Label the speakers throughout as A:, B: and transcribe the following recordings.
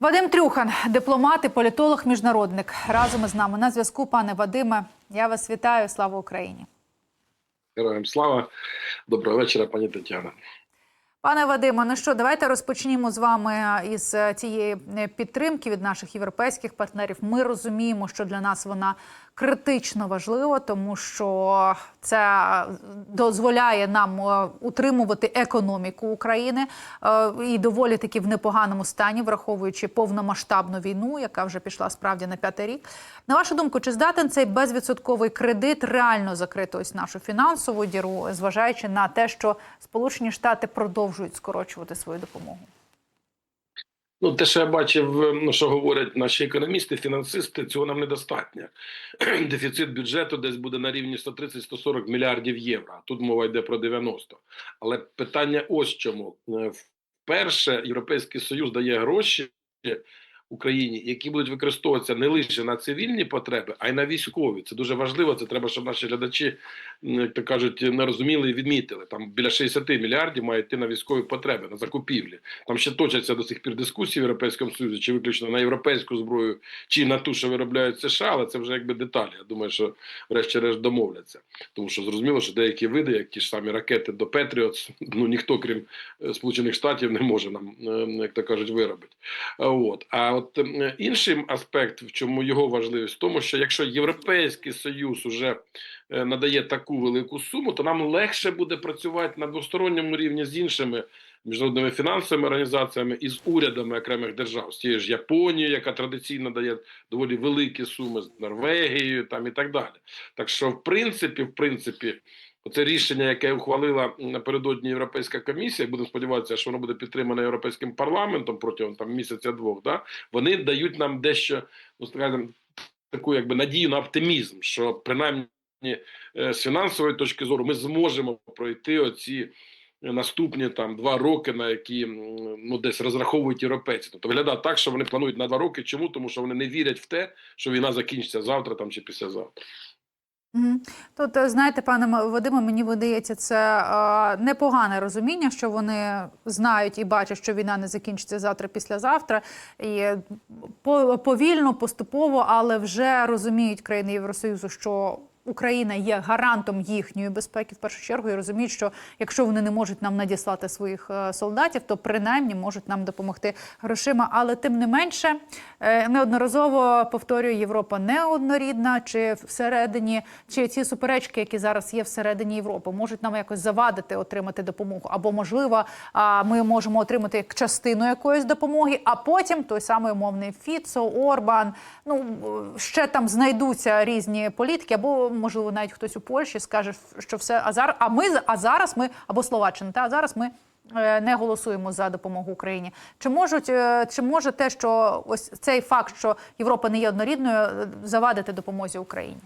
A: Вадим Трюхан, дипломат і політолог, міжнародник. Разом із нами на зв'язку. Пане Вадиме, я вас вітаю. Слава Україні.
B: Героям слава. Доброго вечора, пані Тетяна.
A: Пане Вадиме, ну що, давайте розпочнімо з вами із е, цієї е, підтримки від наших європейських партнерів. Ми розуміємо, що для нас вона критично важлива, тому що це дозволяє нам е, утримувати економіку України е, і доволі таки в непоганому стані, враховуючи повномасштабну війну, яка вже пішла справді на п'ятий рік. На вашу думку, чи здатен цей безвідсотковий кредит реально закрити ось нашу фінансову діру, зважаючи на те, що Сполучені Штати продовжують скорочувати свою допомогу?
B: Ну, те, що я бачив, ну що говорять наші економісти, фінансисти, цього нам недостатньо. Дефіцит бюджету десь буде на рівні 130-140 мільярдів євро. Тут мова йде про 90. Але питання ось чому. Е, Вперше Європейський Союз дає гроші Україні, які будуть використовуватися не лише на цивільні потреби, а й на військові. Це дуже важливо. Це треба, щоб наші глядачі, як то кажуть, не розуміли і відмітили. Там біля 60 мільярдів має йти на військові потреби, на закупівлі. Там ще точаться до сих пір дискусії в Європейському Союзі, чи виключно на європейську зброю, чи на ту, що виробляють США, але це вже якби деталі. Я думаю, що врешті-решт домовляться. Тому що зрозуміло, що деякі види, як ті ж самі ракети до Петріот, ну ніхто, крім е, Сполучених Штатів, не може нам, е, як то кажуть, виробити. От. А от інший аспект, в чому його важливість, в тому, що якщо Європейський Союз уже е, надає таку велику суму, то нам легше буде працювати на двосторонньому рівні з іншими міжнародними фінансовими організаціями і з урядами окремих держав, з тією ж Японією, яка традиційно дає доволі великі суми, з Норвегією там і так далі. Так що, в принципі, в принципі. Оце рішення, яке ухвалила напередодні Європейська комісія, будемо сподіватися, що воно буде підтримане європейським парламентом протягом там місяця-двох. Да? Вони дають нам дещо, ну скажімо, таку якби надію на оптимізм, що принаймні е, з фінансової точки зору ми зможемо пройти оці наступні там два роки, на які ну десь розраховують європейці. Тобто виглядає так, що вони планують на два роки. Чому? Тому що вони не вірять в те, що війна закінчиться завтра там чи післязавтра.
A: Тут е, знаєте, пане Вадиме, мені видається це непогане розуміння, що вони знають і бачать, що війна не закінчиться завтра, післязавтра, і е, по- повільно, поступово, але вже розуміють країни Євросоюзу, що. Україна є гарантом їхньої безпеки в першу чергу і розуміють, що якщо вони не можуть нам надіслати своїх е, солдатів, то принаймні можуть нам допомогти грошима. Але тим не менше, е, неодноразово повторюю, Європа не однорідна, чи всередині, чи ці суперечки, які зараз є всередині Європи, можуть нам якось завадити отримати допомогу. Або можливо, ми можемо отримати як частину якоїсь допомоги, а потім той самий умовний Фіцо, Орбан. Ну ще там знайдуться різні політики, або можливо навіть хтось у Польщі скаже, що все а зараз. А ми а зараз ми або Словаччина, та а зараз ми. е, Не голосуємо за допомогу Україні. Чи можуть е, чи може те, що ось цей факт, що Європа не є однорідною, е, завадити допомозі Україні?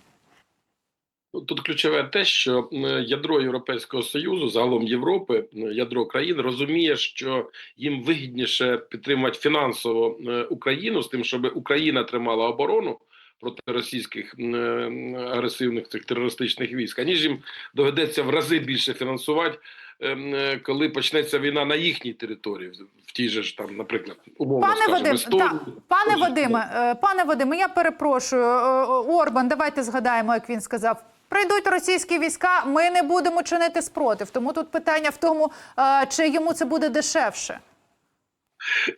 B: Тут ключове те, що ядро Європейського союзу, загалом Європи, ядро країн розуміє, що їм вигідніше підтримувати фінансово Україну з тим, щоб Україна тримала оборону проти російських е, агресивних цих терористичних військ, аніж їм доведеться в рази більше фінансувати, ем, е, коли почнеться війна на їхній території, в тій же ж там, наприклад, умовно
A: Пане
B: скажемо,
A: Вадим,
B: Естонії.
A: та, пане Вадиме, е, пане Вадиме, я перепрошую. е, Орбан, давайте згадаємо, як він сказав. Прийдуть російські війська, ми не будемо чинити спротив. Тому тут питання в тому, е, чи йому це буде дешевше.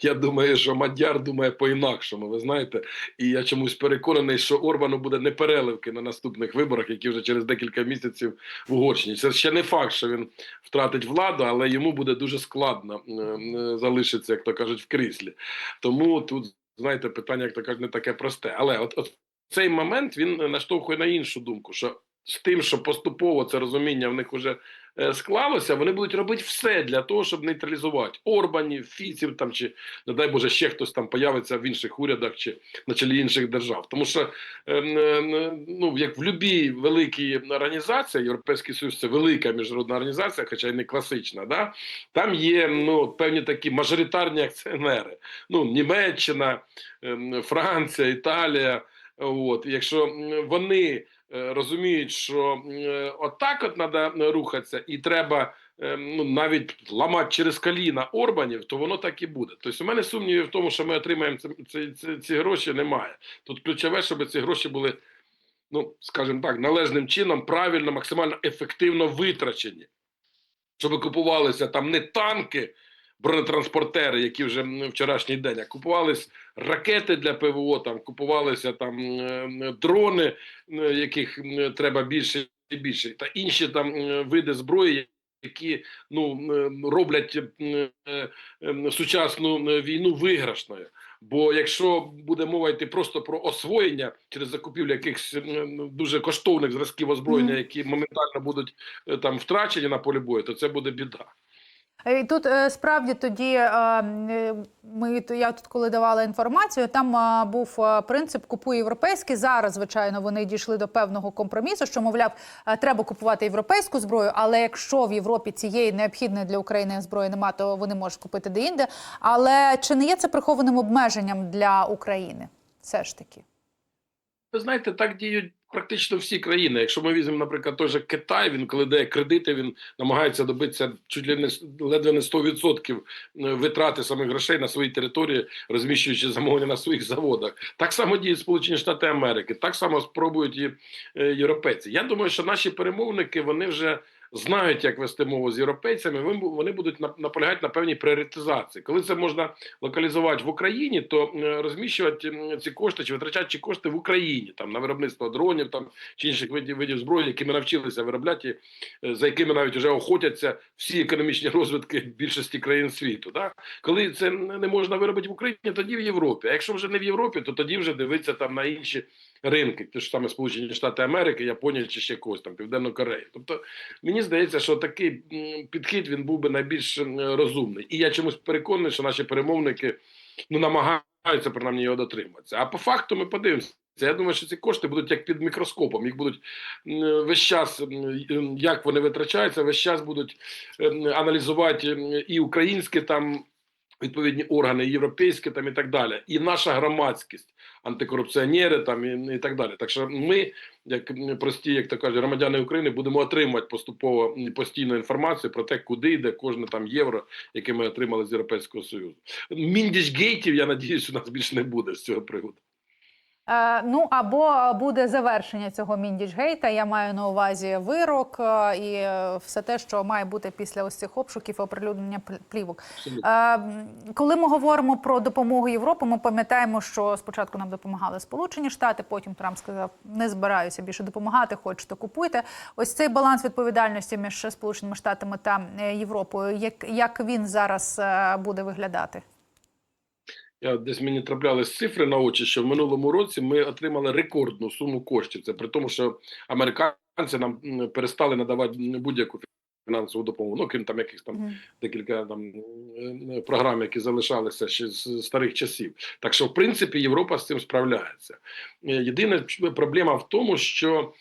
B: Я думаю, що Мадяр думає по-інакшому. Ви знаєте, і я чомусь переконаний, що Орбану буде непереливки на наступних виборах, які вже через декілька місяців в Угорщині. Це ще не факт, що він втратить владу, але йому буде дуже складно е, е, залишитися, як то кажуть, в кріслі. Тому тут знаєте, питання, як то кажуть, не таке просте. Але от, от цей момент він наштовхує на іншу думку, що з тим, що поступово це розуміння в них вже е, склалося, вони будуть робити все для того, щоб нейтралізувати Орбанів, Фіців там чи не дай Боже, ще хтось там появиться в інших урядах чи на чолі інших держав. Тому що е, е, ну як в будь-якій великій організації, Європейський Союз це велика міжнародна організація, хоча й не класична. Да? Там є ну певні такі мажоритарні акціонери. Ну Німеччина, е, Франція, Італія. От, якщо вони е, розуміють, що е, отак от треба рухатися, і треба е, ну, навіть ламати через коліна Орбанів, то воно так і буде. Тобто, у мене сумнівів в тому, що ми отримаємо ці, ці, ці, ці гроші, немає. Тут ключове, щоб ці гроші були, ну скажімо так, належним чином, правильно, максимально ефективно витрачені. Щоб купувалися там не танки, бронетранспортери, які вже м, вчорашній день, а купувались ракети для ПВО, там купувалися там дрони, яких треба більше і більше, та інші там види зброї, які ну роблять е, сучасну війну виграшною. Бо якщо буде мова йти просто про освоєння через закупівлю якихось дуже коштовних зразків озброєння, які моментально будуть е, там втрачені на полі бою, то це буде біда.
A: І тут е, справді тоді е, е, ми я тут, коли давала інформацію, там е, був е, принцип купуй європейський. Зараз, звичайно, вони дійшли до певного компромісу, що мовляв, е, треба купувати європейську зброю. Але якщо в Європі цієї необхідної для України зброї немає, то вони можуть купити де-інде. Але чи не є це прихованим обмеженням для України? Все ж таки.
B: Ви знаєте, так діють практично всі країни. Якщо ми візьмемо, наприклад, той же Китай, він коли дає кредити, він намагається добитися чуть ли не ледве не 100% витрати самих грошей на своїй території, розміщуючи замовлення на своїх заводах. Так само діють Сполучені Штати Америки, так само спробують і е, європейці. Я думаю, що наші перемовники вони вже. Знають, як вести мову з європейцями, вони будуть на- наполягати на певній пріоритизації. Коли це можна локалізувати в Україні, то розміщувати ці кошти чи витрачати ці кошти в Україні там на виробництво дронів там чи інших видів видів зброї, які ми навчилися виробляти, е, за якими навіть вже охотяться всі економічні розвитки більшості країн світу. Да? Коли це не можна виробити в Україні, тоді в Європі. А якщо вже не в Європі, то тоді вже дивитися там на інші ринки, ті ж саме Сполучені Штати Америки, Японія чи ще когось там Південну Корею. Тобто мені здається, що такий підхід він був би найбільш розумний. І я чомусь переконаний, що наші перемовники ну намагаються принаймні його дотриматися. А по факту ми подивимося. Я думаю, що ці кошти будуть як під мікроскопом. Їх будуть весь час, як вони витрачаються, весь час будуть аналізувати і українські там відповідні органи, і європейські там і так далі, і наша громадськість, антикорупціонери там і, і так далі. Так що ми, як прості, як то кажуть, громадяни України, будемо отримувати поступово постійну інформацію про те, куди йде кожне там євро, яке ми отримали з Європейського Союзу. Міндіч гейтів, я надіюсь, у нас більше не буде з цього приводу.
A: Е, ну або буде завершення цього міндічгейта. Я маю на увазі вирок е, і е, все те, що має бути після ось цих обшуків і оприлюднення пл- плівок. Коли ми говоримо про допомогу Європи, ми пам'ятаємо, що спочатку нам допомагали Сполучені Штати, потім Трамп сказав, не збираюся більше допомагати, хочете купуйте. Ось цей баланс відповідальності між Сполученими Штатами та Європою. Як, як він зараз буде виглядати?
B: Я десь мені траплялись цифри на очі, що в минулому році ми отримали рекордну суму коштів. Це при тому, що американці нам перестали надавати будь-яку фінансову допомогу, ну крім там якихось там
A: Мгм.
B: декілька там е, програм, які залишалися ще з старих часів. Так що, в принципі, Європа з цим справляється. Е, Єдина проблема в тому, що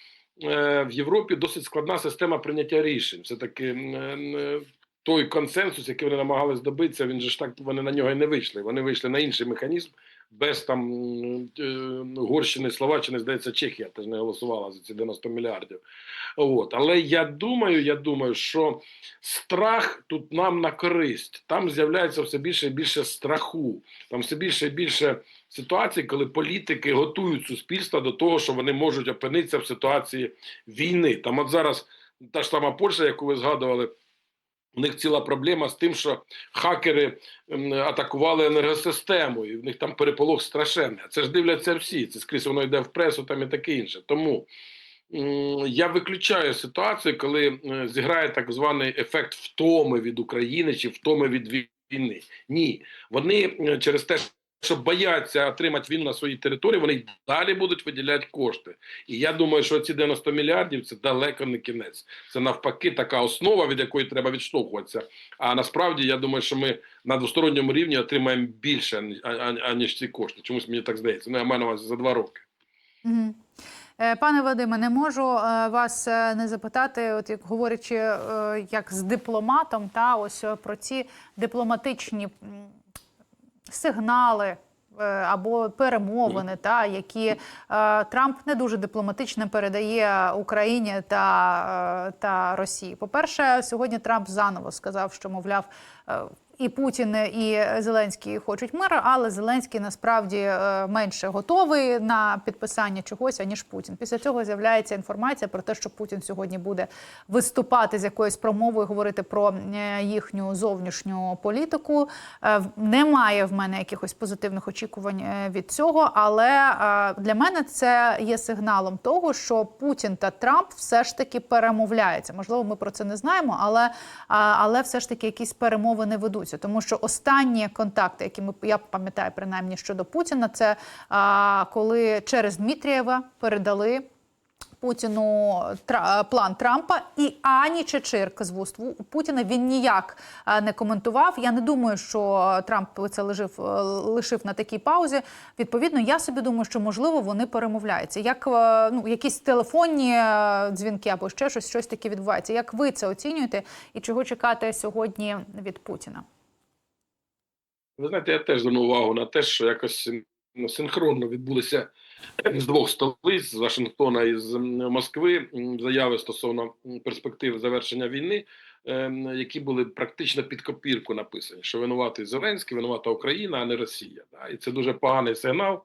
B: е, в Європі досить складна система прийняття рішень. Це таки той консенсус, який вони намагались добитися, він же ж так вони на нього і не вийшли. Вони вийшли на інший механізм. Без там е, Угорщини, Словаччини, здається, Чехія теж не голосувала за ці 90 мільярдів. От. Але я думаю, я думаю, що страх тут нам на користь. Там з'являється все більше і більше страху. Там все більше і більше ситуацій, коли політики готують суспільство до того, що вони можуть опинитися в ситуації війни. Там от зараз та ж сама Польща, яку ви згадували. У них ціла проблема з тим, що хакери атакували енергосистему, і в них там переполох страшенний. Це ж дивляться всі. Це скрізь воно йде в пресу, там і таке інше. Тому я виключаю ситуацію, коли е, зіграє так званий ефект втоми від України чи втоми від війни. Ні, вони е, через те, що бояться отримати війну на своїй території, вони й далі будуть виділяти кошти. І я думаю, що ці 90 мільярдів це далеко не кінець. Це навпаки така основа, від якої треба відштовхуватися. А насправді я думаю, що ми на двосторонньому рівні отримаємо більше аніж ці кошти. Чомусь мені так здається. Ну я маю на увазі за два роки.
A: Е, Пане Вадиме, не можу е, вас е, не запитати, от як говорячи як з дипломатом, та ось про ці дипломатичні сигнали е, або перемовини, та які е, Трамп не дуже дипломатично передає Україні та, е, та Росії. По перше, сьогодні Трамп заново сказав, що мовляв. І Путін, і Зеленський хочуть миру, але Зеленський насправді е, менше готовий на підписання чогось аніж Путін. Після цього з'являється інформація про те, що Путін сьогодні буде виступати з якоюсь промовою, говорити про е, їхню зовнішню політику. Е, Немає в мене якихось позитивних очікувань від цього, але для мене це є сигналом того, що Путін та Трамп все ж таки перемовляються. Можливо, ми про це не знаємо, але, але все ж таки якісь перемовини ведуться. Тому що останні контакти, які ми я пам'ятаю принаймні щодо Путіна, це а, коли через Дмитрієва передали. Путіну план Трампа і ані Чечирк з вуст Ву- Путіна він ніяк не коментував. Я не думаю, що Трамп це лишив, е, лишив на такій паузі. Відповідно, я собі думаю, що можливо вони перемовляються. Як е, ну якісь телефонні е, дзвінки або ще щось, щось таке відбувається. Як ви це оцінюєте і чого чекати сьогодні від Путіна?
B: Ви знаєте, я теж звернув увагу на те, що якось ну, синхронно відбулися з двох столиць з Вашингтона і з Москви заяви стосовно перспектив завершення війни, ем, які були практично під копірку написані, що винуватий Зеленський, винувата Україна, а не Росія. І це дуже поганий сигнал.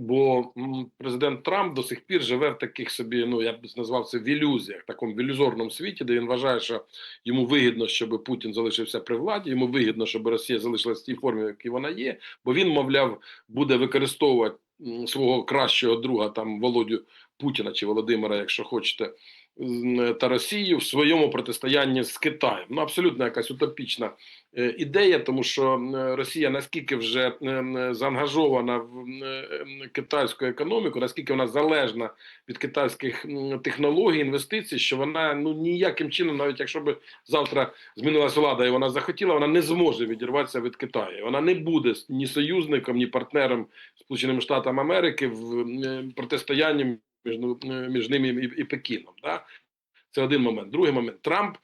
B: Бо президент Трамп до сих пір живе в таких собі, ну я б назвав це в ілюзіях, такому в ілюзорному світі, де він вважає, що йому вигідно, щоб Путін залишився при владі, йому вигідно, щоб Росія залишилась в тій формі, в якій вона є, бо він, мовляв, буде використовувати свого кращого друга там Володю Путіна чи Володимира, якщо хочете, та Росію в своєму протистоянні з Китаєм. Ну абсолютно якась утопічна е, ідея, тому що Росія наскільки вже заангажована в китайську економіку, наскільки вона залежна від китайських технологій, інвестицій, що вона ну ніяким чином, навіть якщо би завтра змінилася влада і вона захотіла, вона не зможе відірватися від Китаю. Вона не буде ні союзником, ні партнером Сполученими Штатами Америки в е, протистоянні між, ну, е, між ними і, і Пекіном. Да? Це один момент. Другий момент. Трамп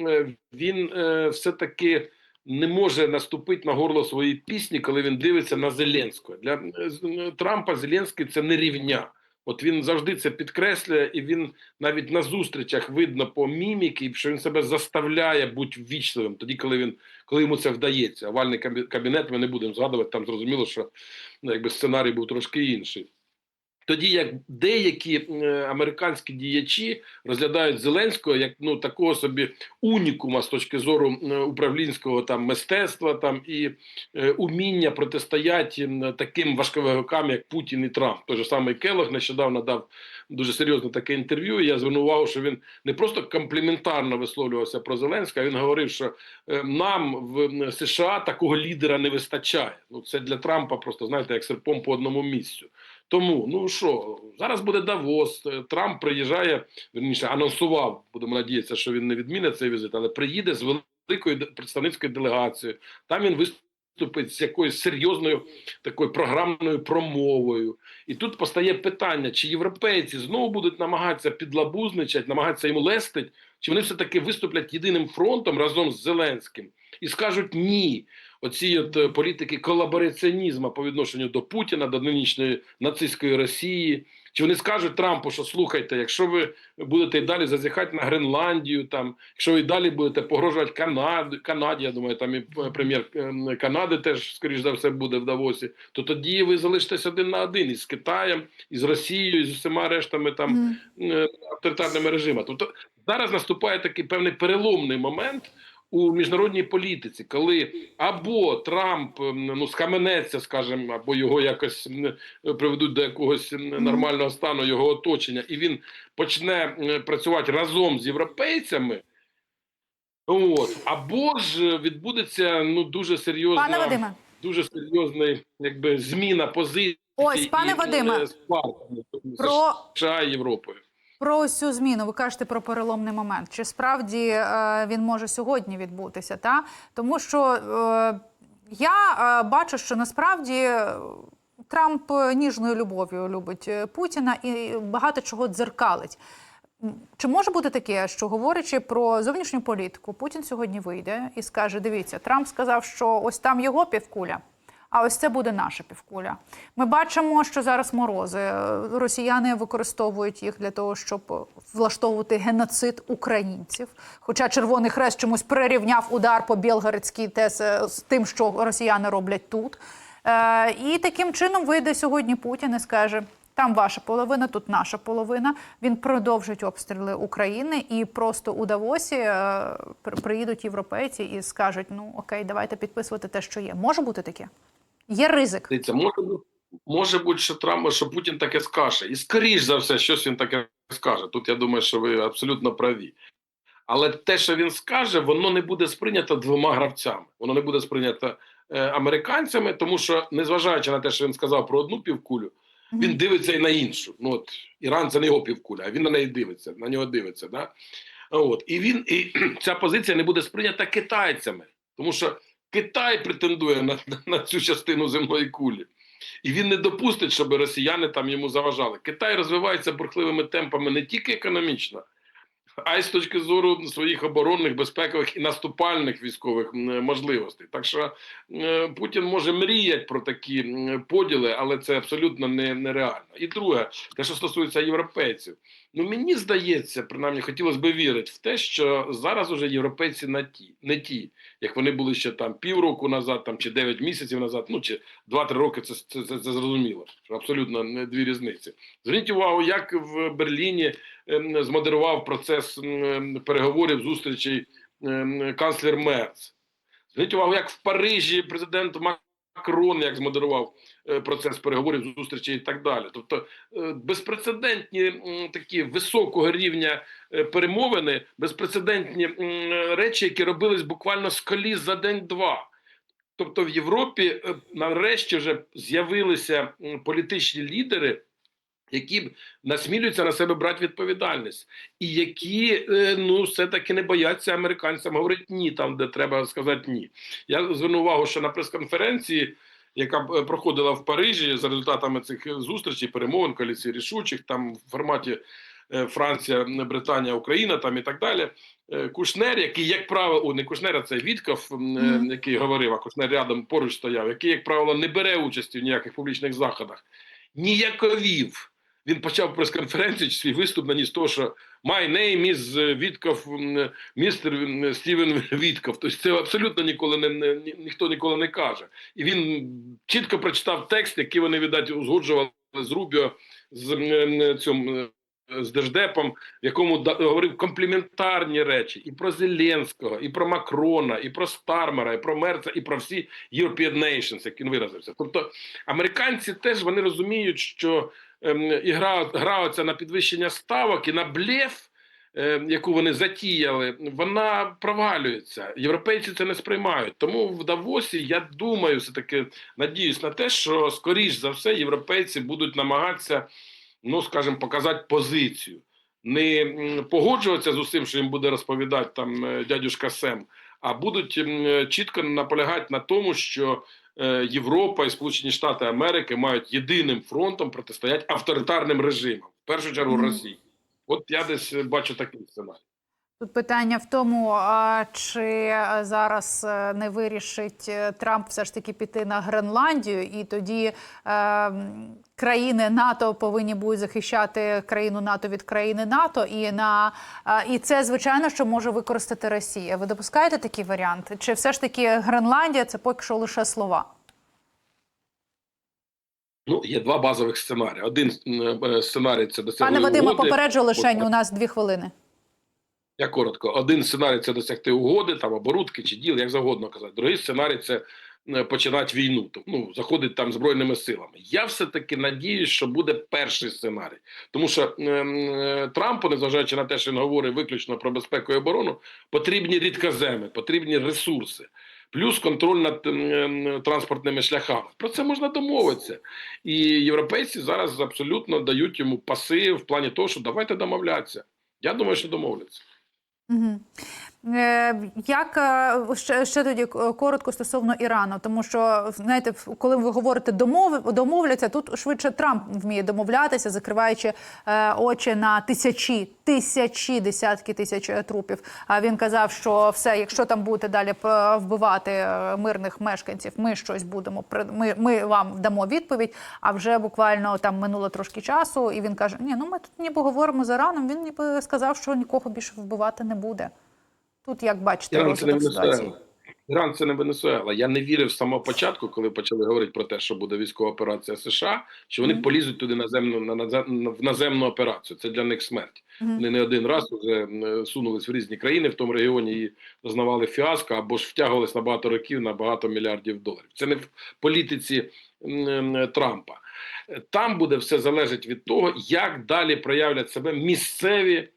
B: е, він е, все-таки не може наступити на горло своєї пісні, коли він дивиться на Зеленського. Для Трампа Зеленський це не рівня. От він завжди це підкреслює, і він навіть на зустрічах видно по міміки, що він себе заставляє бути ввічливим, тоді, коли він коли йому це вдається. Овальний кабі- кабінет ми не будемо згадувати. Там зрозуміло, що ну, якби сценарій був трошки інший. Тоді як деякі е, американські діячі розглядають Зеленського як ну такого собі унікума з точки зору е, управлінського там мистецтва там і е, уміння протистояти таким важковикам, як Путін і Трамп. Той же самий Келох нещодавно дав дуже серйозне таке інтерв'ю. і Я звернув увагу, що він не просто компліментарно висловлювався про Зеленського, а він говорив, що нам в США такого лідера не вистачає. Ну це для Трампа просто знаєте, як серпом по одному місцю. Тому ну що зараз буде Давос. е, Трамп приїжджає, верніше анонсував. Будемо надіятися, що він не відмінить цей візит, але приїде з великою представницькою делегацією. Там він виступить з якоюсь серйозною такою програмною промовою. І тут постає питання: чи європейці знову будуть намагатися підлабузничати, намагатися йому лестить, чи вони все таки виступлять єдиним фронтом разом з Зеленським і скажуть ні. Оці от е, політики колабораціонізму по відношенню до Путіна, до нинішньої нацистської Росії. Чи вони скажуть Трампу, що слухайте, якщо ви будете і далі зазіхати на Гренландію, там, якщо ви і далі будете погрожувати Канаді, Канаді, я думаю, там і е, прем'єр е, Канади теж, скоріш за все, буде в Давосі, то тоді ви залишитесь один на один із Китаєм, із Росією, і з усіма рештами там авторитарними режимами. Тобто зараз наступає такий певний переломний момент у міжнародній політиці, коли або Трамп ем, ну схаменеться, скажімо, або його якось приведуть до якогось нормального стану його оточення, і він почне працювати разом з європейцями. От або ж відбудеться ну дуже серйозна,
A: Пане Вадиме,
B: дуже серйозний, якби зміна позиції.
A: ось пане
B: і,
A: Вадиме,
B: е, сварки
A: про
B: США і Європою.
A: Про ось цю зміну ви кажете про переломний момент. Чи справді е, він може сьогодні відбутися? Та тому що е, я е, бачу, що насправді е, Трамп ніжною любов'ю любить е, Путіна і багато чого дзеркалить. Чи може бути таке, що говорячи про зовнішню політику, Путін сьогодні вийде і скаже: дивіться, Трамп сказав, що ось там його півкуля. А ось це буде наша півкуля. Ми бачимо, що зараз морози. Росіяни використовують їх для того, щоб влаштовувати геноцид українців. Хоча Червоний Хрест чомусь прирівняв удар по Білгородській ТЕС е, з тим, що росіяни роблять тут. Е, і таким чином вийде сьогодні Путін і скаже: там ваша половина, тут наша половина. Він продовжить обстріли України, і просто у Давосі е, при- приїдуть європейці і скажуть: ну окей, давайте підписувати те, що є. Може бути таке? Є ризик.
B: Дивіться, може бути, може бути, що Трамп, що Путін таке скаже. І скоріш за все, щось він таке скаже. Тут я думаю, що ви абсолютно праві. Але те, що він скаже, воно не буде сприйнято двома гравцями. Воно не буде сприйнято е, американцями, тому що, незважаючи на те, що він сказав про одну півкулю, він дивиться і на іншу. Ну от Іран це не його півкуля, а він на неї дивиться, на нього дивиться. Да? От і він і ця позиція не буде сприйнята китайцями, тому що Китай претендує на, на, цю частину земної кулі. І він не допустить, щоб росіяни там йому заважали. Китай розвивається бурхливими темпами не тільки економічно, а й з точки зору своїх оборонних, безпекових і наступальних військових можливостей. Так що е, Путін може мріяти про такі поділи, але це абсолютно не, нереально. І друге, те, що стосується європейців, ну мені здається, принаймні хотілося б вірити в те, що зараз уже європейці на ті, не ті, як вони були ще там півроку назад, там чи 9 місяців назад, ну чи 2-3 роки. Це, це, це, це зрозуміло. Абсолютно не дві різниці. Зверніть увагу, як в Берліні змодерував процес ем, переговорів зустрічей ем, канцлер Мерц. Зверніть увагу, як в Парижі президент Макрон як змодерував е, процес переговорів зустрічей і так далі. Тобто е, безпрецедентні такі високого рівня е, перемовини, безпрецедентні речі, які робились буквально з коліс за день-два. Тобто в Європі нарешті вже з'явилися політичні лідери, які насмілюються на себе брати відповідальність, і які е, ну все-таки не бояться американцям говорити ні, там де треба сказати ні. Я звернув увагу, що на прес-конференції, яка е, проходила в Парижі за результатами цих зустрічей, перемовин, коаліції рішучих, там в форматі е, Франція, Британія, Україна, там і так далі. Кушнер, який, як правило, о, не Кушнер, а це Вітков, е, який говорив, а Кушнер рядом поруч стояв, який, як правило, не бере участі в ніяких публічних заходах, ніяковів. Він почав прес-конференцію чи свій виступ на з того, що «My name is е, Вітков, містер Стівен Вітков». Тобто це абсолютно ніколи не, ні- ніхто ніколи не каже. І він чітко прочитав текст, який вони, видать, узгоджували з Рубіо, з цьому, е, з Держдепом, в якому говорив компліментарні речі і про Зеленського, і про Макрона, і про Стармера, і про Мерца, і про всі European Nations, як він виразився. Тобто американці теж вони розуміють, що і гра, граються на підвищення ставок і на блеф, ем, яку вони затіяли, вона провалюється. Європейці це не сприймають. Тому в Давосі я думаю, все таки надіюсь на те, що скоріш за все європейці будуть намагатися, ну скажімо, показати позицію. Не погоджуватися з усім, що їм буде розповідати там е, дядюшка Сем, а будуть чітко наполягати на тому, що е, Європа і Сполучені Штати Америки мають єдиним фронтом протистояти авторитарним режимам, в першу чергу. Росії. От я десь е, бачу такий сценарій.
A: Тут питання в тому, чи е, зараз е, не вирішить е, Трамп все ж таки піти на Гренландію, і тоді е, країни НАТО повинні будуть захищати країну НАТО від країни НАТО, і на е, і це звичайно, що може використати Росія. Ви допускаєте такий варіант? Чи все ж таки Гренландія це поки що лише слова?
B: Ну, є два базових сценарії. Один сценарій це досягти
A: Пане
B: угоди.
A: попереджу лишень, у нас дві хвилини.
B: Я коротко. Один сценарій це досягти угоди, там оборудки чи діл, як завгодно казати. Другий сценарій це е, починати війну, тобто ну, заходить там збройними силами. Я все таки надіюсь, що буде перший сценарій, тому що е, е, Трампу, незважаючи на те, що він говорить виключно про безпеку і оборону, потрібні рідкоземи, потрібні ресурси. Плюс контроль над ем, ем, транспортними шляхами. Про це можна домовитися. І європейці зараз абсолютно дають йому паси в плані того, що давайте домовлятися. Я думаю, що домовляться.
A: Угу. Е, Як е, ще, ще тоді коротко стосовно Ірану, тому що знаєте, коли ви говорите домов, домовляться, тут швидше Трамп вміє домовлятися, закриваючи е, очі на тисячі, тисячі, десятки тисяч е, трупів. А він казав, що все, якщо там будете далі вбивати е, мирних мешканців, ми щось будемо ми, ми вам дамо відповідь. А вже буквально там минуло трошки часу, і він каже: Ні, ну ми тут ніби говоримо з Іраном. Він ніби сказав, що нікого більше вбивати не буде. Тут як бачите
B: Іран це не
A: розвиток ситуації?
B: Венесуела. Іран це не Венесуела. Я не вірив з самого початку, коли почали говорити про те, що буде військова операція США, що вони
A: Мгм.
B: полізуть туди наземну на назем- в наземну операцію. Це для них смерть.
A: Мгм.
B: Вони не один раз вже сунулись в різні країни в тому регіоні і зазнавали фіаско або ж втягувались на багато років на багато мільярдів доларів. Це не в політиці Трампа. Там буде все залежить від того, як далі проявлять себе місцеві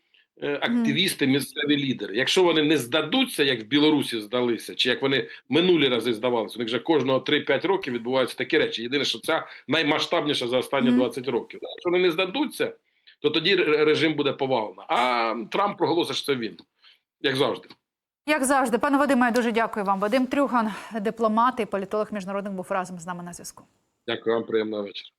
B: активісти, місцеві лідери. Якщо вони не здадуться, як в Білорусі здалися, чи як вони минулі рази здавалися, у них вже кожного 3-5 років відбуваються такі речі. Єдине, що це наймасштабніша за останні
A: Мгм.
B: 20 років. Якщо вони не здадуться, то тоді режим буде повалено. А Трамп проголосить, що це він, як завжди.
A: Як завжди, пане Вадиме, я дуже дякую вам. Вадим Трюган, дипломат і політолог міжнародних, був разом з нами на зв'язку.
B: Дякую вам, приємного вечора.